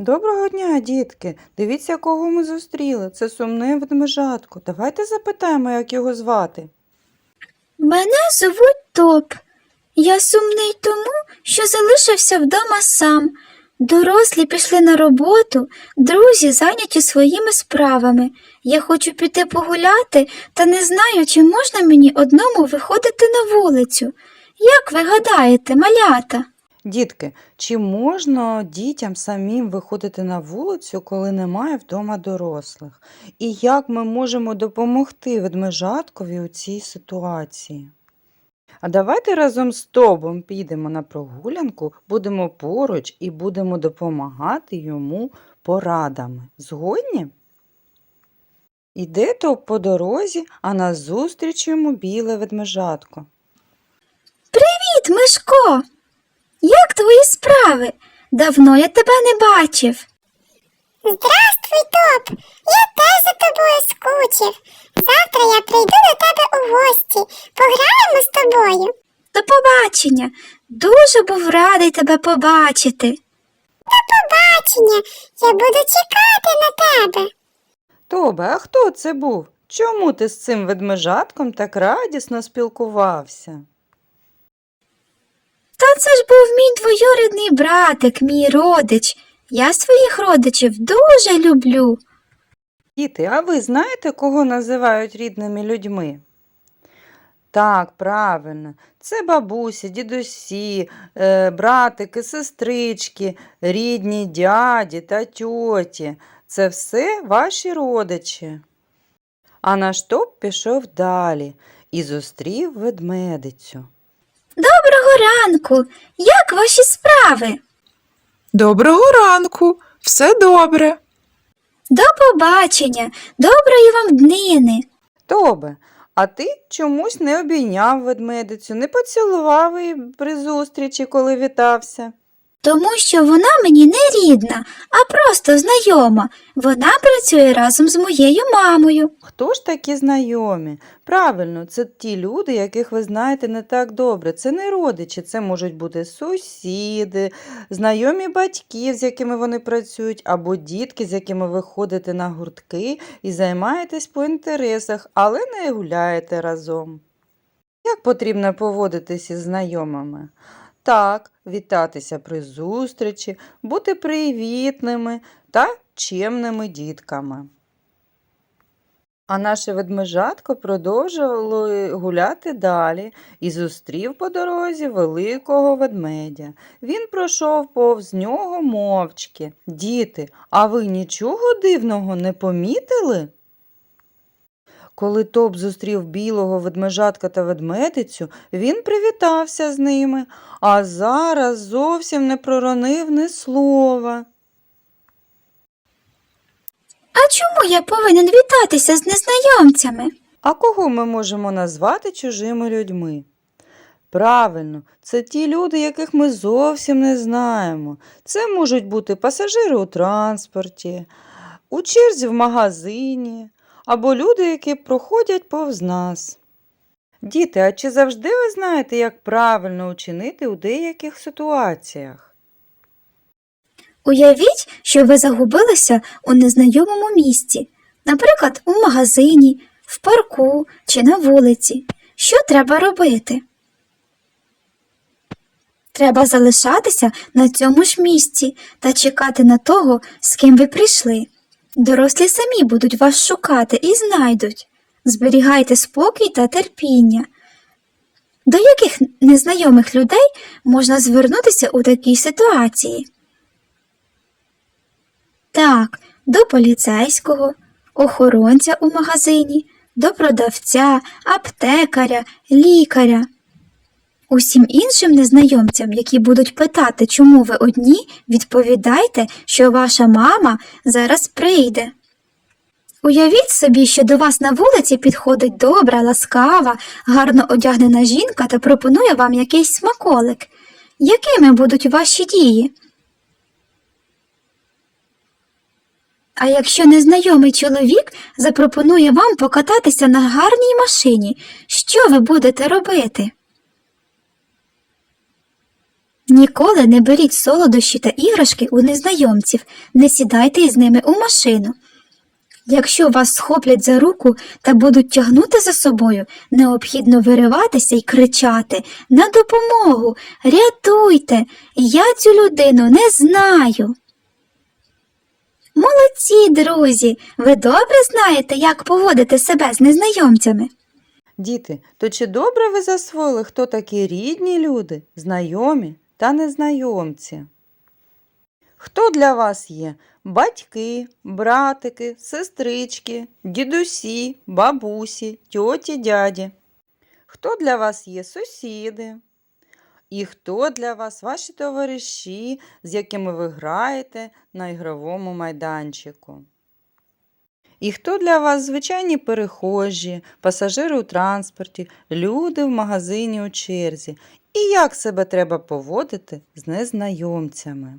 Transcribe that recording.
Доброго дня, дітки! Дивіться, кого ми зустріли. Це сумне ведмежатко. Давайте запитаємо, як його звати. Мене звуть Топ. Я сумний тому, що залишився вдома сам. Дорослі пішли на роботу, друзі зайняті своїми справами. Я хочу піти погуляти, та не знаю, чи можна мені одному виходити на вулицю. Як ви гадаєте, малята? Дітки, чи можна дітям самим виходити на вулицю, коли немає вдома дорослих? І як ми можемо допомогти ведмежаткові у цій ситуації? А давайте разом з Тобом підемо на прогулянку, будемо поруч і будемо допомагати йому порадами. Згодні? Іде Тоб по дорозі, а назустріч йому біле ведмежатко. Привіт, Мишко! Справи? Давно я тебе не бачив. Здравствуй, Топ! Я теж за тобою скучив. Завтра я прийду до тебе у гості. Пограємо з тобою. До побачення. Дуже був радий тебе побачити. До побачення. Я буду чекати на тебе. Тобе, а хто це був? Чому ти з цим ведмежатком так радісно спілкувався? Це ж був мій двоюрідний братик, мій родич. Я своїх родичів дуже люблю. Діти, а ви знаєте, кого називають рідними людьми? Так, правильно, це бабусі, дідусі, е, братики, сестрички, рідні дяді та тьоті. Це все ваші родичі. А наш топ пішов далі і зустрів ведмедицю. Ранку. Як ваші справи? Доброго ранку, все добре. До побачення, доброї вам днини. Тобе, а ти чомусь не обійняв ведмедицю, не поцілував її при зустрічі, коли вітався. Тому що вона мені не рідна, а просто знайома. Вона працює разом з моєю мамою. Хто ж такі знайомі? Правильно, це ті люди, яких ви знаєте не так добре. Це не родичі, це можуть бути сусіди, знайомі батьків, з якими вони працюють, або дітки, з якими ви ходите на гуртки і займаєтесь по інтересах, але не гуляєте разом. Як потрібно поводитись із знайомими? Так, вітатися при зустрічі, бути привітними та чемними дітками. А наше ведмежатко продовжувало гуляти далі і зустрів по дорозі великого ведмедя. Він пройшов повз нього мовчки. Діти, а ви нічого дивного не помітили? Коли Топ зустрів білого ведмежатка та ведмедицю, він привітався з ними, а зараз зовсім не проронив ні слова. А чому я повинен вітатися з незнайомцями? А кого ми можемо назвати чужими людьми? Правильно, це ті люди, яких ми зовсім не знаємо. Це можуть бути пасажири у транспорті, у черзі в магазині або люди, які проходять повз нас. Діти, а чи завжди ви знаєте, як правильно учинити у деяких ситуаціях? Уявіть, що ви загубилися у незнайомому місці, наприклад, у магазині, в парку чи на вулиці. Що треба робити? Треба залишатися на цьому ж місці та чекати на того, з ким ви прийшли. Дорослі самі будуть вас шукати і знайдуть. Зберігайте спокій та терпіння. До яких незнайомих людей можна звернутися у такій ситуації? Так, до поліцейського, охоронця у магазині, до продавця, аптекаря, лікаря. Усім іншим незнайомцям, які будуть питати, чому ви одні, відповідайте, що ваша мама зараз прийде. Уявіть собі, що до вас на вулиці підходить добра, ласкава, гарно одягнена жінка та пропонує вам якийсь смаколик. Якими будуть ваші дії? А якщо незнайомий чоловік запропонує вам покататися на гарній машині, що ви будете робити? Ніколи не беріть солодощі та іграшки у незнайомців, не сідайте із ними у машину. Якщо вас схоплять за руку та будуть тягнути за собою, необхідно вириватися і кричати на допомогу, рятуйте, я цю людину не знаю. Молодці, друзі, ви добре знаєте, як поводити себе з незнайомцями. Діти, то чи добре ви засвоїли, хто такі рідні люди, знайомі та незнайомці? Хто для вас є? Батьки, братики, сестрички, дідусі, бабусі, тьоті, дяді? Хто для вас є сусіди? І хто для вас ваші товариші, з якими ви граєте на ігровому майданчику? І хто для вас звичайні перехожі, пасажири у транспорті, люди в магазині у черзі? І як себе треба поводити з незнайомцями?